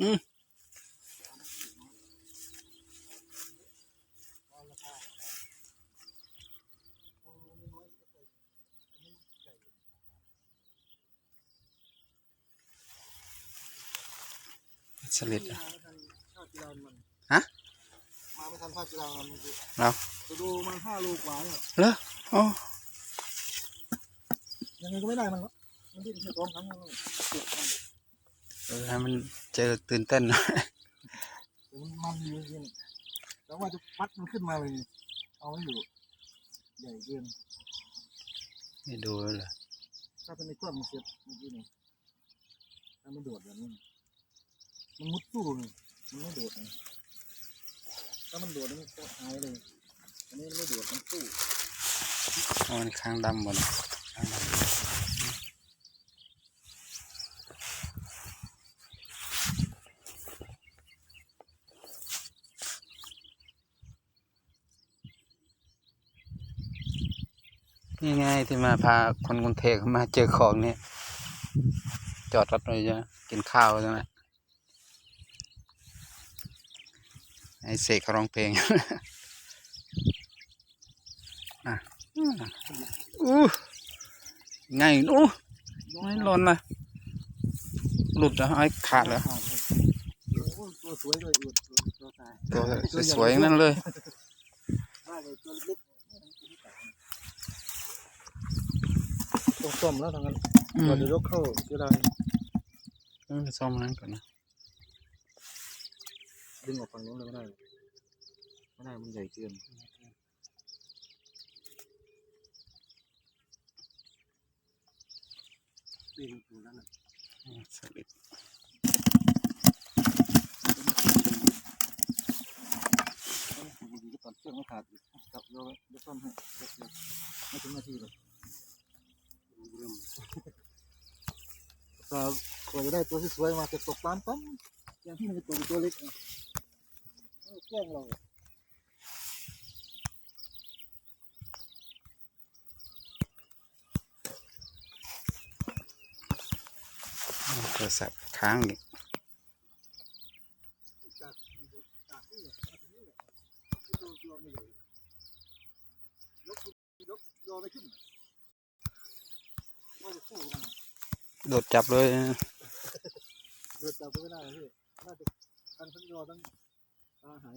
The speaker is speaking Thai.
อืมสลิดอะฮะมาไม่ทันภาคกีฬามันเมื่อกี้เราจะดูมันห้าลูกกว่าเนี่ยเหรออ๋อยังไงก็ไม่ได้มันหรอกมันดิ้นแค่สองครั้งแล้วเจ็บมันเออ ให้มันเจอตื่นเต้นหน่อยแต่มันมันอยู่จริงๆแต่ว่าจะปัดมันขึ้นมาเลยเอาไม่อยู่ ใหญ่เกินนี่ดูเลยเหรอถ้าเป็นในกล้องมันเสียบเมื่อกี้นี่ถ้ามันโดดแบบนี้มันมุดสู้เลยมันไม่โดดเลยถ้ามันโดดมันก็หายเลยอันนี้มันไม่โดดมันสู้อ๋อนี่ข้างดำหมดเลยข้างดำ นี่ไงที่มาพาคนกรุงเทพเขามาเจอของเนี่ย จอดรถเลยจ้ะกินข้าวใช่ไหมไอเสกเขาร้องเพลงอะอู้ไงอู้ไม่หล่นนะหลุดแล้วไอ้ขาดแล้วขาดเลยโอ้โหตัวสวยเลยอวดตัวตายตัวสวยๆทั้งนั้นเลย ได้เลยตัวเล็ก ต้องซ่อมแล้วทางนั้นอืมก่อนจะยกเข้าเสียดายเออซ่อมนั้นก่อนนะดึงออกฝั่งนู้นเลยไม่ได้ไม่ได้มันใหญ่เกินดึงตัวนั้นน่ะอืมสลิดบางทีก็ตัดเชือกไม่ขาดอีกจับโยกยกซ่อมให้เสร็จเลยไม่ถึงนาทีเลย แต่กว่าจะได้ตัวที่สวยมาจะตกตามปั๊มอย่างที่มันจะตกเป็นตัวเล็กอะเออแกล้งเราโทรศัพท์ค้างอีกจากจากนี่เนี่ยมาถึงนี่เนี่ยที่ตัวตัวไม่เลยยกยกยอไปขึ้นว่าจะสู้กันนะ โดดจับเลยโดดจับก็ไม่ได้พี่น่าจะการทั้งรอทั้งอาหาร